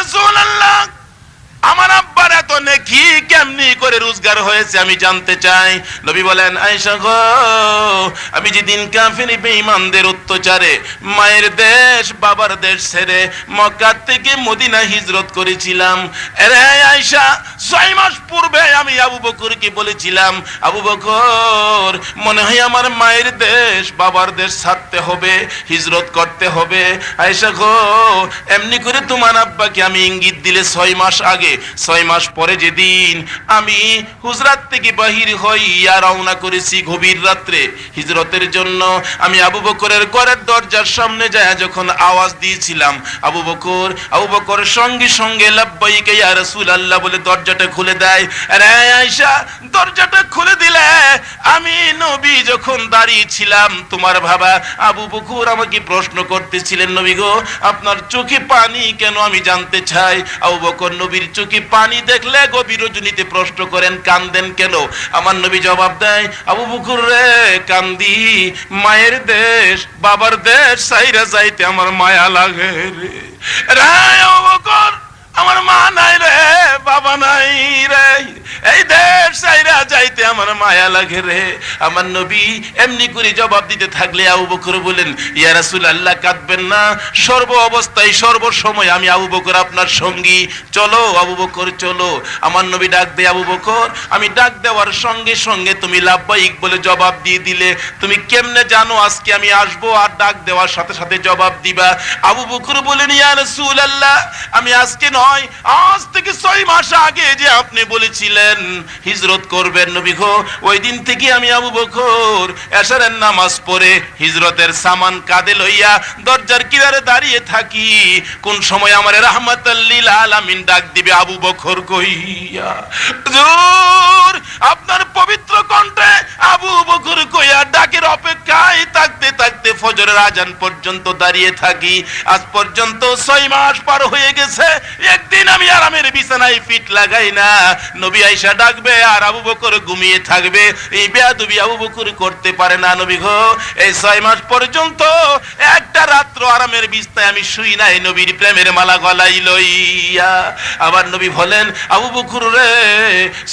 রাসূলুল্লাহ আমার আব্বার এত নেকি কেমনি করে রোজগার হয়েছে আমি জানতে চাই। নবী বলেন, আয়েশা গো, আমি যেদিন কাফির বেঈমানদের অত্যাচারে, মায়ের দেশ, বাবার দেশ ছেড়ে মক্কা থেকে মদিনা হিজরত করেছিলাম। আরে আয়েশা, ছয় মাস পূর্বে আমি আবু বকরকে বলেছিলাম, আবু বকর, মনে হয় আমার মায়ের দেশ, বাবার দেশ ছাড়তে হবে, হিজরত করতে হবে। আয়েশা গো, এমনি করে তোমার আব্বাকে আমি ইঙ্গিত দিলে ছয় মাস আগে, ছয় মাস পরে যেদিন আমি হুজরাত থেকে বাহির হইয়া রওনা করেছি গভীর রাত্রে। হিজরতের জন্য আমি আবু বকরের ঘরের দরজার সামনে যায় যখন আওয়াজ দিয়েছিলাম, আবু বকর আবু বকর সঙ্গে সঙ্গে লাব্বাইকে, ইয়া রাসূলুল্লাহ বলে দরজাটা খুলে দেয়। আরে আয়েশা, দরজাটা খুলে দিলে। আমি নবী যখন দাঁড়িয়ে ছিলাম, তোমার বাবা আবু বকর আমাকে প্রশ্ন করতেছিলেন, নবী গো, আপনার চোখে পানি কেন আমি জানতে চাই? আবু বকর নবীর চোখে পানি দেখলে গভীর রজনীতে প্রশ্ন করেন, কান্দেন কেন? আমার নবী জবাব দেয়, আবু বুকুর রে, কান্দি, মায়ের দেশ, বাবার দেশ, সাইরা যাইতে আমার মায়া লাগে রে। রে আবু বকর আমার মা নাই রে বাবা নাই রে এই দেশ সাইরা যাইতে আমার মায়া লাগে রে। আমার নবী এমনি করে জবাব দিতে থাকলে আবু বকর বলেন, ইয়া রাসূলুল্লাহ, কাঁদবেন না। সর্ব অবস্থায়, সর্ব সময় আমি আবু বকর আপনার সঙ্গী। চলো আবু বকর, চলো। আমার নবী ডাক দে আবু বকর, আমি ডাক দেওয়ার সঙ্গে সঙ্গে তুমি লাভবাহিক বলে জবাব দিয়ে দিলে। তুমি কেমনে জানো আজকে আমি আসব আর ডাক দেওয়ার সাথে সাথে জবাব দিবা? আবু বকর বলেন, ইয়া রাসূলুল্লাহ, আমি আজকে নয়, আজ থেকে ছয় মাস আগে যে আপনি বলেছিলেন, হিজরত করবেন নবী গো ওই দিন থেকে আমি আবু বকর এশারের নামাজ পড়ে হিজরতের সামান কাঁধে লইয়া দরজার কিনারে দাঁড়িয়ে থাকি। কোন সময় আমার রাহমাতাল্লিল আলামিন ডাক দিবে, আবু বকর কইয়া? হুজুর, আপনার পবিত্র কণ্ঠে আবু বকর কইয়া ডাকের অপেক্ষায় থাকতে থাকতে ফজরের আজান পর্যন্ত দাঁড়িয়ে থাকি। আজ পর্যন্ত ছয় মাস পার হয়ে গেছে, একদিন আমি আরামের বিছানায় ফিট লাগাই না। নবী আইসা ডাকবে, আর আবু বকর ঘুমিয়ে থাকবে এই বেয়াদবি আবু বকর করতে পারে না নবী গো। এই ছয় মাস পর্যন্ত একটা রাত্র আরামের বিছনায় আমি শুই নাই নবীর প্রেমের মালা গলাই লইয়া। আবার নবী বলেন, আবু বকর রে,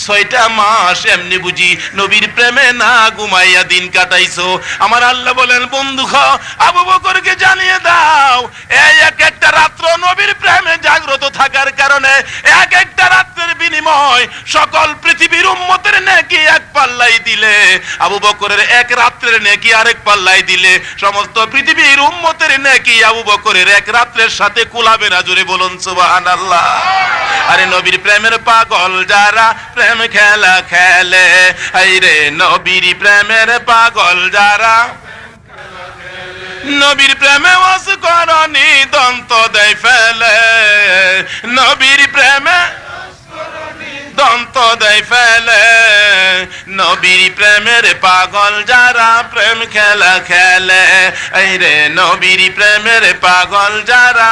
ছয়টা মাস এমনি বুঝি নবীর প্রেমে না ঘুমাইয়া দিন কাটাইছো। আমার আল্লাহ বলেন, বন্ধু আবু বকরকে জানিয়ে দাও, এই এক একটা রাত্র নবীর প্রেমে জাগ্রত থাকার কারণে এক একটা রাত্রের বিনিময় সকল পৃথিবীর উম্মতের নেকি এক পাল্লাই দিলে, আবু বকরের এক রাত্রের নেকি আরেক পাল্লাই দিলে, সমস্ত পৃথিবীর উম্মতের নেকি আবু বকরের এক রাত্রের সাথে কুলাবে না জুড়ে বলুন সুবহানাল্লাহ। আরে নবীর প্রেমের পাগল যারা প্রেম খেলা খেলে আইরে নবীর প্রেমের পাগল যারা নবীর প্রেমে ওয়াস করনি দন্ত দেয় ফেলে, নবীর প্রেমে দন্ত দেয় ফেলে। নবীর প্রেমের পাগল যারা প্রেম খেলা খেলে। এই রে নবীর প্রেমের পাগল যারা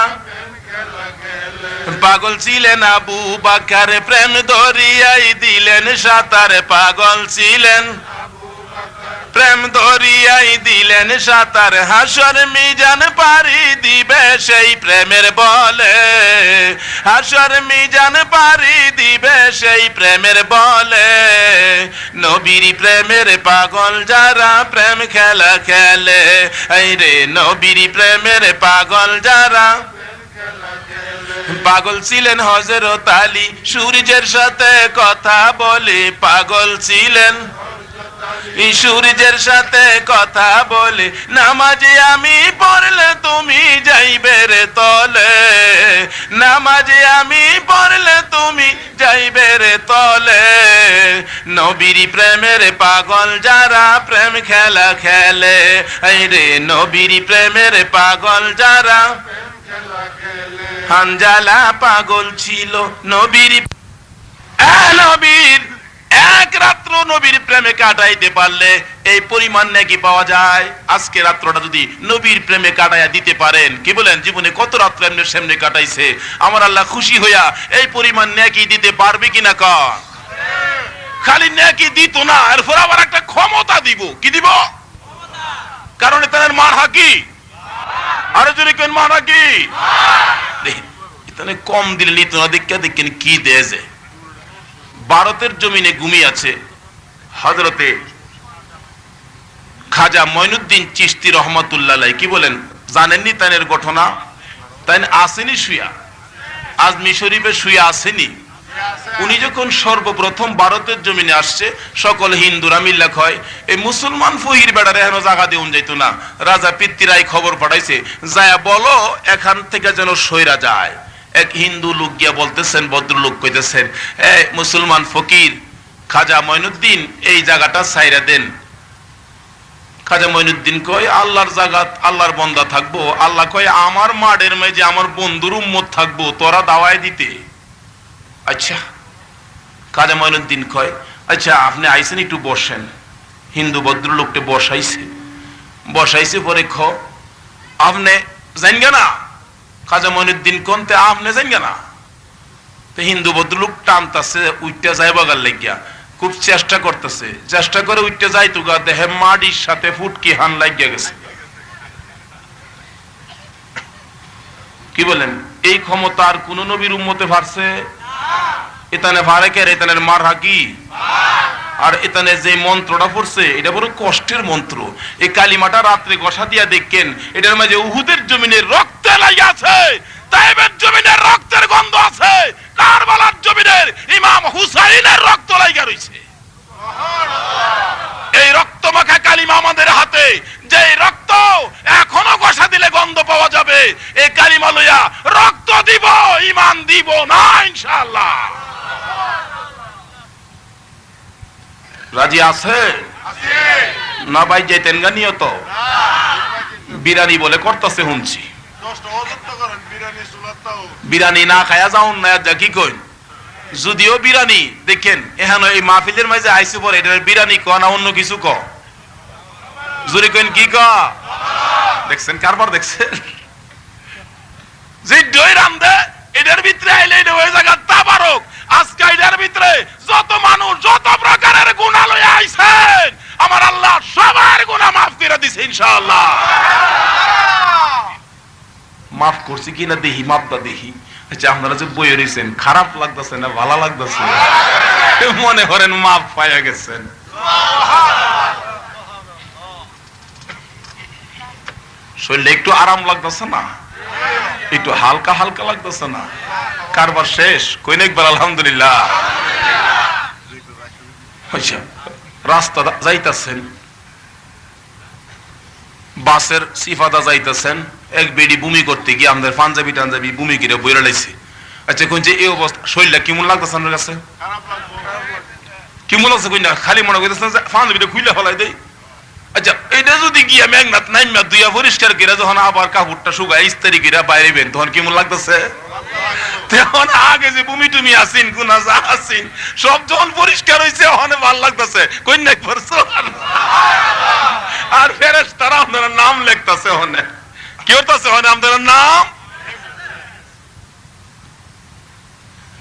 পাগল ছিলেন আবু বাকার প্রেম ধরিয়াই দিলেন, সাঁতার পাগল ছিলেন। প্রেম দরিয়াই দিলেন সাঁতার, হাসর মিজান পারি দিবে সেই প্রেমের বলে। হাসর মিজান পারি দিবে সেই প্রেমের বলে। নবীর প্রেমের পাগল যারা প্রেম খেলা খেলে, এই রে নবীর প্রেমের পাগল যারা পাগল ছিলেন হজরত আলী, সূর্যের সাথে কথা বলে পাগল ছিলেন। সূর্যের সাথে কথা বলে, নামাজে আমি পড়লে তুমি যাইবে রে তলে। নামাজে আমি পড়লে তুমি যাইবে রে তলে। নবীর প্রেমের পাগল যারা প্রেম খেলা খেলে এই রে নবীর প্রেমের পাগল যারা হানজালা পাগল ছিল, নবীর নবীর এক রাত্র নবীর প্রেমে কাটাইতে পারলে এই পরিমাণ নাকি পাওয়া যায়? আজকে রাত্রটা যদি নবীর প্রেমে কাটাইয়া দিতে পারেন, কি বলেন? জীবনে কত রাত্র এমনি সেমনি কাটাইছে? আমার আল্লাহ খুশি হইয়া এই পরিমাণ নাকি দিতে পারবে কিনা ক খালি নাকি দিত না, এরপর আবার একটা ক্ষমতা দিব। কি দিব? কারণ তাদের মার হাকি। আরও যদি কেন মার হাকি? কম দিলে নিত না দেখে দেখেন কি দেয় ভারতের জমিনে ঘুমিয়ে আছে হজরতে খাজা মঈনুদ্দিন চিস্তি রহমতুল্লাহ কি বলেন? জানেননি তাইনের ঘটনা? তাই আসেনি শুয়া আজমি শরীফে শুয়ে আসেনি? উনি যখন সর্বপ্রথম ভারতের জমিনে আসছে, সকল হিন্দুরা মিল্লা হয় এই মুসলমান ফহির বেড়ারে হেন জায়গা দিয়ে যাইতো না। রাজা পিতৃরাই খবর পাঠাইছে, যায় বলো, এখান থেকে যেন সইরা যায়। এক হিন্দু লোক গিয়া বলতেছেন, ভদ্রলোক কইতেছেন, এ মুসলমান ফকির, খাজা মঈনুদ্দিন এই জায়গাটা সাইরা দেন। খাজা মঈনুদ্দিন কয়, আল্লাহর জাগাত আল্লাহর বন্দা থাকব। আল্লাহ কয়, আমার মাডের মেয়ে যে আমার বন্ধুর উম্মত থাকব, তোরা দাওয়ায় দিতে। আচ্ছা খাজা মঈনুদ্দিন কয় আচ্ছা আপনি আইসেন একটু বসেন। হিন্দু ভদ্রলোকটা বসাইছে। বসাইছে পরে খ, আপনি জান না? খাজা মঈনুদ্দিন কোনতে না তো হিন্দু ভদ্রলোক টানতাছে উইটা লাগিয়া। খুব চেষ্টা করতেছে। চেষ্টা করে উঠতে যাই তো গা দেহে মাটির সাথে ফুটকি হান লাগিয়া গেছে। কি বলেন? এই ক্ষমতা আর কোন নবীর উম্মতে পারছে এতানে পারে কে এতানের মার হাকি আর এতানে যে মন্ত্রটা পড়ছে, এটা বড় কষ্টের মন্ত্র। এই কালিমাটা রাত্রে গসা দিয়া দেখেন, এটার মাঝে উহুদের জমিনে রক্তে লাগিয়ে আছে। তাইবের জমিনের রক্তের গন্ধ আছে। কারবালার জমিনের ইমাম হুসাইনের রক্ত লাইগা রইছে। এই রক্ত মাখা কালিমা আমাদের হাতে। যে রক্ত এখনও গসা দিলে গন্ধ পাওয়া যাবে, এই কালিমা লইয়া রক্ত দিব, ইমান দিব না, ইনশাআল্লাহ। রাজি আছে? না ভাই, যেতেন গা নিয়ত। বিরানি বলে করতেছে শুনছি। বিরানি না খায়া যাউন না যা কি কইন? যদিও বিরানি দেখেন, এখান এই মাহফিলের মাঝে আইসু পরে এটা বিরানি ক না অন্য কিছু ক জুরি কইন, কি ক দেখছেন কারবার দেখছেন? যে দই রামদে, এটার ভিতরে আইলে এটা ওই জায়গা তাবারক। আজকে ভিতরে যত মানুষ, যত প্রকারের লইয়া আইছেন, আমার আল্লাহ সবার গুনাহ মাফ করে দিছে, ইনশাআল্লাহ। মাফ করছি কিনা দেখি মাপটা দেখি আচ্ছা আপনারা যে বই রয়েছেন খারাপ লাগতেছে না ভালো লাগতেছে? মনে করেন মাপ পাইয়া গেছেন। শরীরটা একটু আরাম লাগতেছে না? একটু হালকা হালকা লাগতেছে না। কারবার শেষ কই না একবার আলহামদুলিল্লাহ। রাস্তা যাইতাছেন। বাসের সিফাদা যাইতেছেন। এক বেডি বুমি করতে গিয়ে আমাদের পাঞ্জাবি টাঞ্জাবি বুমি করে বইরা লাইছে। আচ্ছা কোন যে এই অবস্থা, শরীরটা কেমন লাগতেছে আপনার কাছে? কেমন লাগছে কই না? খালি মনে করতেছেন পাঞ্জাবিটা খুইলে ফলাই দেই। আচ্ছা এটা যদি দুইয়া পরিষ্কার করে যখন আবার কাপড়টা ইস্তারি করে বাইরে বেন তখন কেমন লাগতেছে? তখন আগে যে টুমি আসিন, গুনা যা আসিন, সব যখন পরিষ্কার হয়েছে ভালো লাগতেছে। আর ফেরেস তারা নাম লেখতেছে কি হতেছে নাম?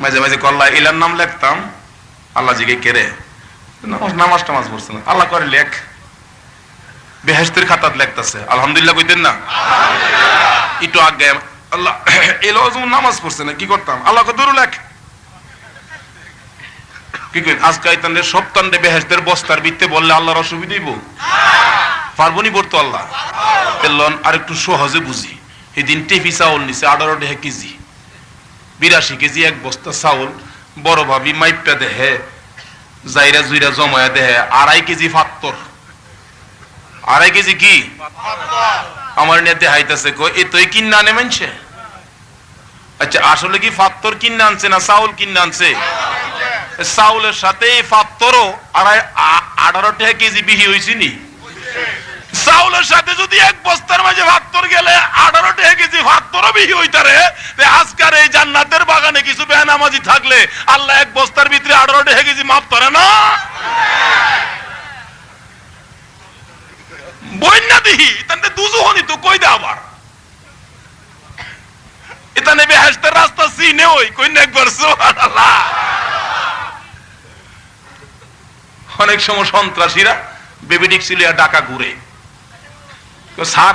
মাঝে মাঝে কল্লা ইলার নাম লিখতাম। আল্লাহ জিকে কেড়ে। নামাজ টামাজ পড়ছে আল্লাহ করে লেখ। বেহেস্তের খাতাত লেখতেছে। আলহামদুলিল্লাহ কইতেন না? একটু আগে আল্লাহ এলো যেমন নামাজ পড়ছে না কি করতাম? আল্লাহ কদরু লেখ। কি কই আজকে আইতান্ডে সপ্তান্ডে বেহেস্তের বস্তার ভিত্তে বললে আল্লাহর অসুবিধা দিব পারব নি পড়তো আল্লাহ। তেলন আর একটু সহজে বুঝি। এই দিন টেফি চাউল নিছে আঠারো টাকা কেজি। বিরাশি কেজি এক বস্তা চাউল। বড় ভাবি মাইপটা দেহে জাইরা জুইরা জমায়া দেহে আড়াই কেজি ফাত্তর। আড়াই কেজি কি? আমার নিয়ে দেহাইতেছে কো এ তুই কিন্না আনে মানছে? আচ্ছা আসলে কি ফাত্তর কিনে আনছে না চাউল কিনে আনছে? চাউলের সাথে এই ফাত্তরও আড়াই আঠারো টাকা কেজি বিহি হয়েছে নি? চাউলের সাথে যদি এক বস্তার মাঝে ভাত্তর গেলে আঠারো টাকা কেজি ভাত্তরও বিহি হইতারে আজকার এই জান্নাতের বাগানে কিছু বেহানামাজি থাকলে আল্লাহ এক বস্তার ভিতরে আঠারো টাকা কেজি মাপ করে না? বন্যা দিহি তাহলে দুজু হনি তো কই দে আবার? রাস্তা সিনে ওই, কই না একবার, সুবহানাল্লাহ। অনেক সময় সন্ত্রাসীরা ডাকা ঘুরে। স্যার,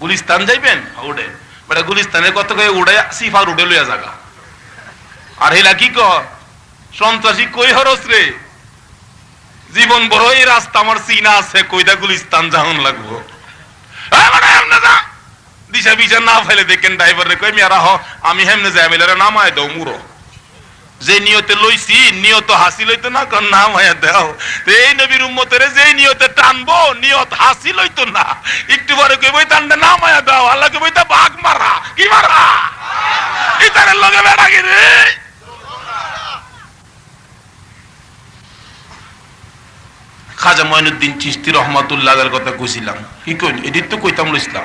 গুলিস্তান যাইবেন? ওডে বেটা, গুলিস্তানের কত করে উড়ে উড়ে লইয়া জাগা আর হেলা কি ক সন্ত্রাসী কই হরস রে? জীবন বড়, এই রাস্তা আমার চিনা আছে, কইদা গুলিস্তান যাহন লাগবো। দিশা বিশা না ফেলে দেখেন ড্রাইভার রে কই মিয়ারা আমি হেমনে যাই মিলারে নামায় দাও মুরো যে নিয়তে লইছি, নিয়ত হাসি লইতো না কারণ নাম হয়ে দাও। তো এই নবীর উম্মতের যে নিয়তে টানবো, নিয়ত হাসি লইতো না। একটু পরে কই টানতে নাম হয়ে দাও, আল্লাহ কই তা বাঘ মারা, কি মারা? ইতারের লগে বেড়া কি রে খাজা মঈনুদ্দিন চিস্তি রহমাতুল্লাহ কথা কইছিলাম। কি কইন? এদিক তো কইতাম লইছিলাম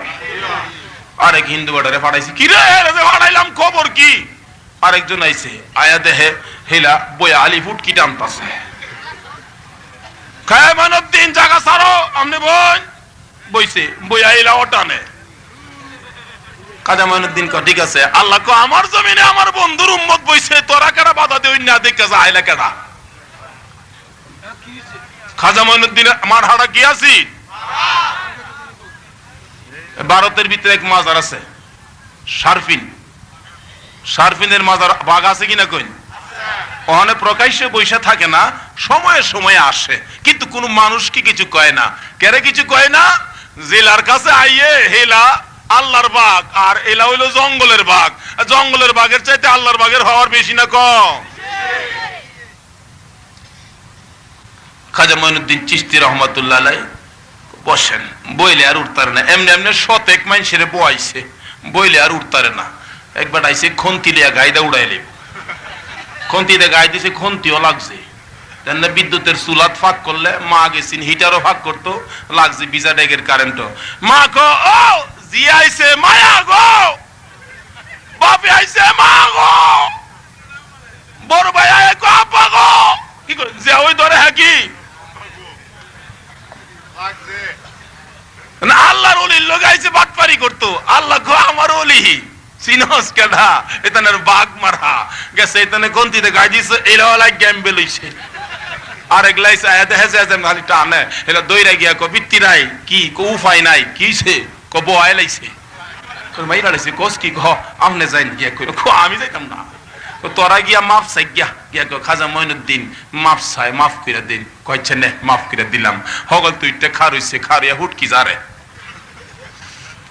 আরেক হিন্দু বাটারে ফাড়াইছি। কি রে ফাড়াইলাম? খবর কি? আরেকজন আইছে। আয়া দেহে হেলা বয়া আলি ফুটকি টানতাছে। খায় মানউদ্দিন জাগা সারো আমনে বই বইছে বয়া এলা ওটানে কাজা মাইনুদ্দিন ক ঠিক আছে, আল্লাহ কো আমার জমিনে আমার বন্ধুর উম্মত বইছে, তোরা কেডা বাধা দেই না দেখে যা, আইলা কেডা? খাজা মাইনুদ্দিন আমার হাড়া কি ভারতের ভিতরে এক মাজার আছে শারফিন শারফিনের মাজার বাঘ আছে কিনা কইন? প্রকাশ্যে বৈশা থাকে না, সময়ে সময়ে আসে। কিন্তু কোনো মানুষ কি কিছু কয় না? কেরে কিছু কয় না? জেলার কাছে আইয়ে হেলা আল্লাহর বাঘ, আর এলা হইল জঙ্গলের বাঘ। জঙ্গলের বাঘের চাইতে আল্লাহর বাঘের হওয়ার বেশি না কম। খাজা মঈনুদ্দিন চিস্তি রহমতুল্লাহ বসেন। বইলে আর উঠতারে না। এমনি এমনি শতেক মানুষের বয়াইছে। বইলে আর উঠতারে না। একবার আইসে খন্তি লিয়া গাইদা উড়াইলে খন্তিতে গাই দিছে, খন্তিও লাগছে। তেমনি বিদ্যুতের চুলাত ফাঁক করলে মা গেছিন হিটারও ফাঁক করতো, লাগছে বিজা ডেগের কারেন্টও। মা কো ও, জি আইছে মায়া গো বাপে আইছে মা গো বড় ভাই আয় গো আপা গো কি করে যে ওই ধরে হ্যাঁ কি লাগছে না আল্লাহর অলির লোক আইছে বাটপারি করতো আল্লাহ আমার অলি কেডা? বাঘ মারা গেছে গন্তিতে হেসে খালি টানে। গিয়া কো নাই, কি? কো নাই, কো বয় লাইছে। কো মাইরা লাইছে, কোস কি? কহ আমনে যাইন গিয়া কইলো কো আমি যাইতাম না। কো তোরা গিয়া মাফ চাই গিয়া। গিয়া কো খাজা মইনুদ্দিন, মাফ চাই, মাফ করে দিন। কইছে নে, মাফ করে দিলাম। হগল তুইতে খারইছে খারিয়া হুটকি যারে।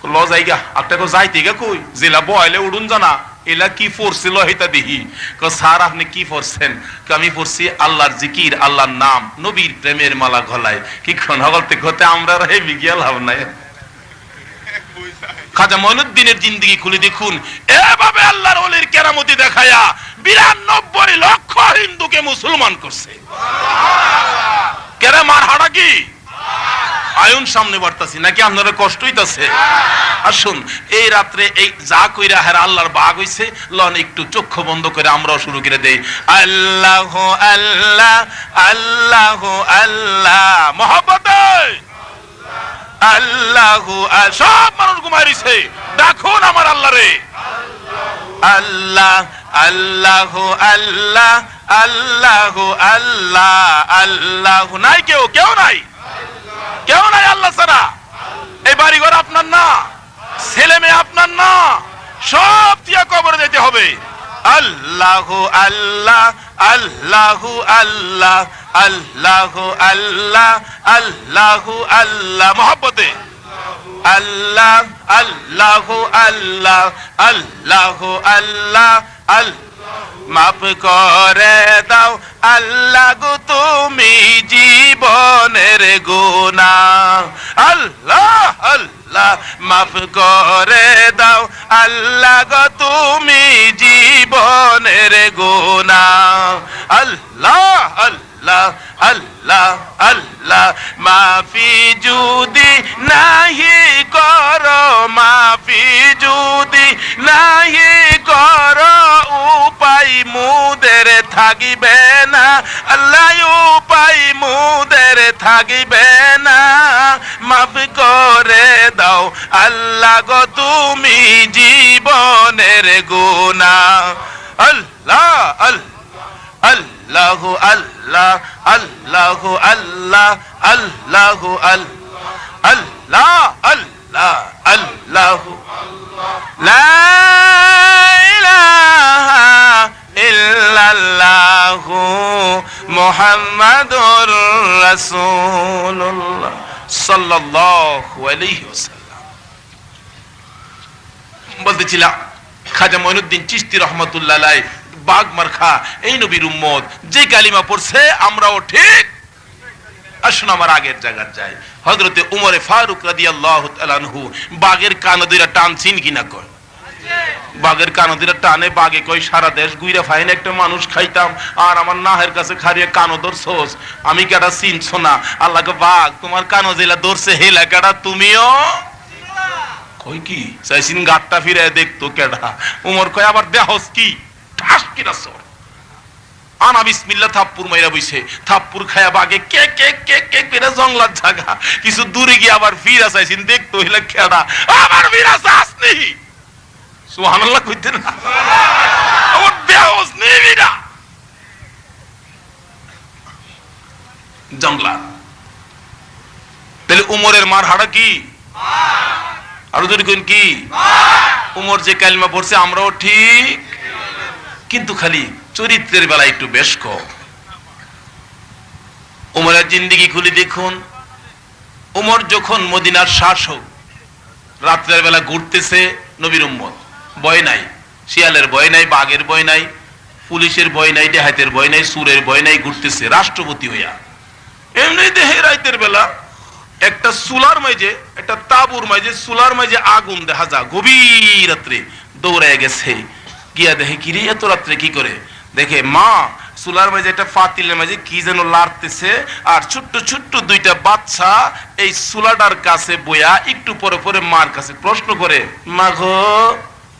ল যাইগা একটা কো যাইতে গা কই? জেলা বয়লে উড়ুন জানা, এলা কি পড়ছিল হেতা দেখি কো স্যার, আপনি কি পড়ছেন? আমি পড়ছি আল্লাহর জিকির, আল্লাহর নাম, নবীর প্রেমের মালা গলায়। কি খন হগলতে ঘতে আমরা হে বিজ্ঞান লাভ নাই। খাজা মঈনুদ্দিনের জিন্দেগি খুলে দেখুন এভাবে আল্লাহর ওলির কেরামতি দেখায়া বিরানব্বই লক্ষ হিন্দুকে মুসলমান করছে। কেরে মার হাড়া কি? আয়ন সামনে বাড়তাছি, নাকি আপনারা কষ্ট হইতাছে? আসুন এই রাত্রে এই যা কইরা হের আল্লাহর বাগ হইছে, লন একটু চক্ষু বন্ধ করে আমরাও শুরু করে দেই। আল্লাহ আল্লাহ আল্লাহ আল্লাহ, মহব্বতে! আল্লাহ সব মানুষ ঘুমাইছে দেখুন আমার আল্লাহ রে আল্লাহ আল্লাহ আল্লাহ আল্লাহ আল্লাহ আল্লাহ নাই কেউ কেউ নাই। কেউ নাই আল্লাহ ছাড়া। এই বাড়িঘর আপনার না, ছেলে মেয়ে আপনার না, সব দিয়া কবর দিতে হবে। আল্লাহ আল্লাহ আল্লাহ আল্লাহ আল্লাহ আল্লাহ আল্লাহ আল্লাহ। মহব্বতে। আল্লাহ আল্লাহ আল্লাহ আল্লাহ আল্লাহ মাফ করে দাও, আল্লাহ গো, তুমি জীবনের গুণা আল্লাহ আল্লাহ, মাফ করে দাও, আল্লাহ গো, তুমি জীবনের গুণা আল্লাহ আল্লাহ আল্লাহ আল্লাহ, মাফি যদি নাহি করো, মাফি যদি নাহি উপায় মুদের থাকিবে না আল্লাহ উপায় মুদের থাকিবে না। মাফ করে দাও আল্লাহ গো তুমি জীবনের গুণা আল্লাহ আল্লাহ আল্লাহ আল্লাহ আল্লাহ আল্লাহ আল্লাহ আল্লাহ আল্লাহ আল্লাহ। লা ইলাহা ইল্লাল্লাহু মুহাম্মাদুর রাসূলুল্লাহ সাল্লাল্লাহু আলাইহি ওয়াসাল্লাম। বলতেছিলাম, খাজা মঈনুদ্দিন চিশতি রহমতুল্লাহ মারখা, এই নবীর উম্মত, যে কালিমা পড়ছে, আমরাও ঠিক। আসুন আমার আগের জায়গার যাই। হজরতে উমরে ফারুক রাদি আল্লাহ তালানহু বাঘের কানদিরা টানছিন কিনা কয়? বাঘের টানে, বাঘে কই সারা দেশ গুইরা ফাইন, একটা মানুষ খাইতাম। আর আমার নাহের কাছে খারিয়ে কানো ধরছোস। আমি কেটা চিনছ না? বাঘ, তোমার কানো জেলা ধরছে, হেলা কেটা তুমিও? কই কি? চাইছিন ফিরে দেখতো কেডা। উমর কয়, আবার দেহস কি? ঠাস কিনা সর? আনা বিসমিল্লা থাপ্পুর মাইরা বইছে। থাপ্পুর খায়া বাগে কে কে কে কে, করে জঙ্গলার জায়গা কিছু দূরে গিয়ে আবার ফিরা চাইছিন দেখতো হইলে খেড়া আবার ফিরা আসনি সুবহানাল্লাহ কইতে না। তাহলে উমরের মার হাড়া কি? আরও যদি কেন কি? উমর যে কালিমা পড়ছে, আমরাও ঠিক। কিন্তু খালি চরিত্রের বেলা একটু বেশ কম। উমরের জিন্দিগি খুলে দেখুন। উমর যখন মদিনার শাসক, রাত্রের বেলা ঘুরতেছে নবীর উম্মত। ভয় নাই, শিয়ালের ভয় নাই, বাঘের ভয় নাই, পুলিশের ভয় নাই দেহাতের ভয় নাই, সুরের ভয় নাই, ঘুরতেছে রাষ্ট্রপতি হইয়া। এমনি দেহে রাইতের বেলা একটা সুলার মাঝে, একটা তাবুর মাঝে সুলার মাঝে আগুন দেখা যা গভীর রাত্রে দৌড়ায় গেছে। গিয়া দেখে কিরে এত রাত্রে কি করে? দেখে মা সুলার মাঝে একটা ফাতিলের মাঝে কি যেন লাড়তেছে, আর ছোট্ট ছোট্ট দুইটা বাচ্চা এই সুলাটার কাছে বইয়া একটু পরে পরে মার কাছে প্রশ্ন করে, মা গো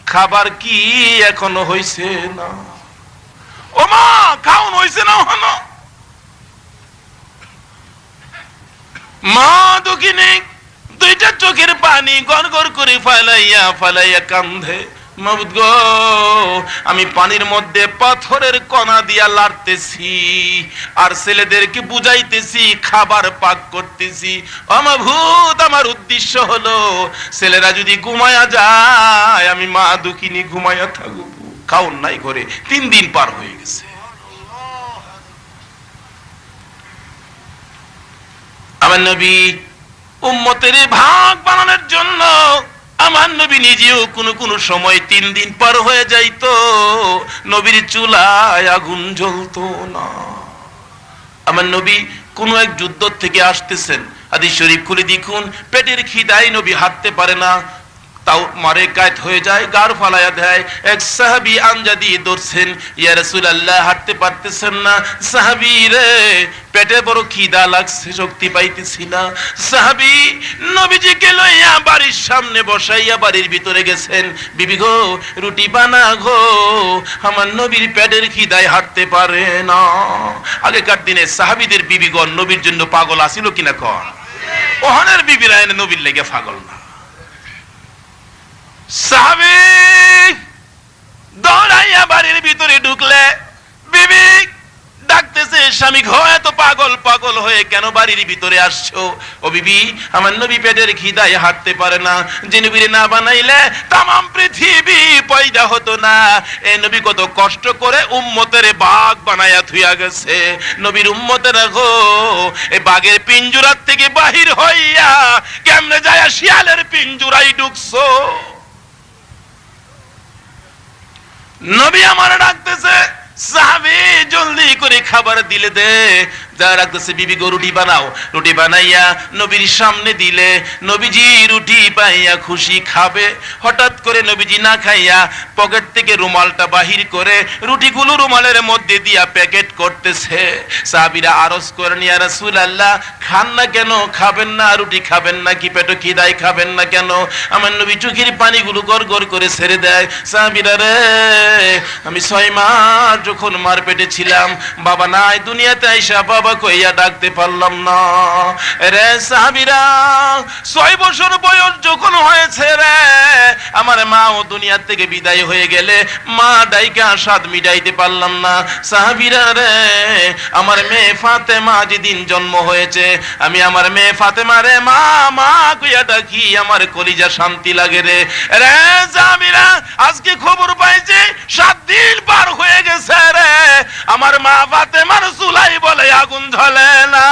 খাবার কি এখনও হইছে না? ও মা খাওন হইছে না হনো মা দুঃখিনী, দুইটা চোখের পানি গড় গড় করে ফালাইয়া ফালাইয়া কান্ধে মাবুদ আমি পানির মধ্যে পাথরের কণা দিয়া লাড়তেছি, আর ছেলেদেরকে বুঝাইতেছি, খাবার পাক করতেছি। অমাভূত আমার উদ্দেশ্য হলো, ছেলেরা যদি ঘুমায়া যায়, আমি মা দুঃখিনী ঘুমায়া থাকব। খাওন নাই করে তিন দিন পার হয়ে গেছে। আমার নবী উম্মতের ভাগ বানানোর জন্য আমার নবী নিজেও কোনো কোনো সময় তিন দিন পার হয়ে যাইত। নবীর চুলায় আগুন জ্বলত না। আমার নবী কোনো এক যুদ্ধ থেকে আসতেছেন। আদি শরীফ খুলে দেখুন, পেটের খিদাই নবী হাঁটতে পারে না। তাও মারে কায়ত হয়ে যায়, গার ফালায়া দেয়। এক সাহাবি আঞ্জাদি ধরছেন, ইয়া রাসূলুল্লাহ, হাঁটতে পারতেছেন না। সাহাবি রে, পেটে বড় খিদা লাগছে, শক্তি পাইতেছি না। সাহাবি নবীজিকে লইয়া বাড়ির সামনে বসাইয়া বাড়ির ভিতরে গেছেন। বিবি গো, রুটি বানা গো, আমার নবীর পেটের খিদায় হাঁটতে পারে না। আগেকার দিনে সাহাবিদের বিবিগণ নবীর জন্য পাগল আসিল কিনা কন? ওহানের বিবিরা নবীর লেগে পাগল না। সাহাবি বাড়ির ভিতরে ঢুকলে ডাকতেছে, স্বামী এত পাগল পাগল হয়ে কেন বাড়ির ভিতরে আসছো? ও বিবি, আমার নবী খিদায় হাঁটতে পারে না। না বানাইলে পৃথিবী না। এই নবী কত কষ্ট করে উম্মতের বাঘ গেছে। নবীর উম্মতের এই বাঘের পিঞ্জুরার থেকে বাহির হইয়া কেমনে যায় শিয়ালের পিঞ্জুরাই ঢুকছো? নবী আমার ডাকতেছে সাহাবি জলদি করে খাবার দিলে দে। যা রাখতেছে, বিবি গো, রুটি বানাও। রুটি বানাইয়া নবীর সামনে দিলে, নবীজি, রুটি পাইয়া খুশি খাবে। হঠাৎ করে নবীজি না খাইয়া পকেট থেকে রুমালটা বাহির করে রুটিগুলো রুমালের মধ্যে দিয়া প্যাকেট করতেছে। সাহাবিরা আরজ করে নিয়া রাসূল আল্লাহ খান না কেন? খাবেন না? রুটি খাবেন না কি? পেটো খিদাই খাবেন না কেন? আমার নবী চোখের পানিগুলো গড় গড় করে ছেড়ে দেয়। সাহাবিরা, রে, আমি ছয় মাস যখন মার পেটে ছিলাম, বাবা নাই, দুনিয়াতে আইসা বাবা বাবা কইয়া ডাকতে পারলাম না। রে সাহাবিরা, ছয় বছর বয়স যখন হয়েছে রে, আমার মা ও দুনিয়ার থেকে বিদায় হয়ে গেলে মা ডাইকা স্বাদ মিটাইতে পারলাম না। সাহাবিরা রে, আমার মেয়ে ফাতেমা যেদিন জন্ম হয়েছে, আমি আমার মেয়ে রে, মা মা কইয়া ডাকি, আমার কলিজা শান্তি লাগে রে। রে জামিরা আজকে খবর পাইছি, সাত দিন পার হয়ে গেছে রে। আমার মা ফাতেমার চুলাই বলে আগুন আগুন ঝলে না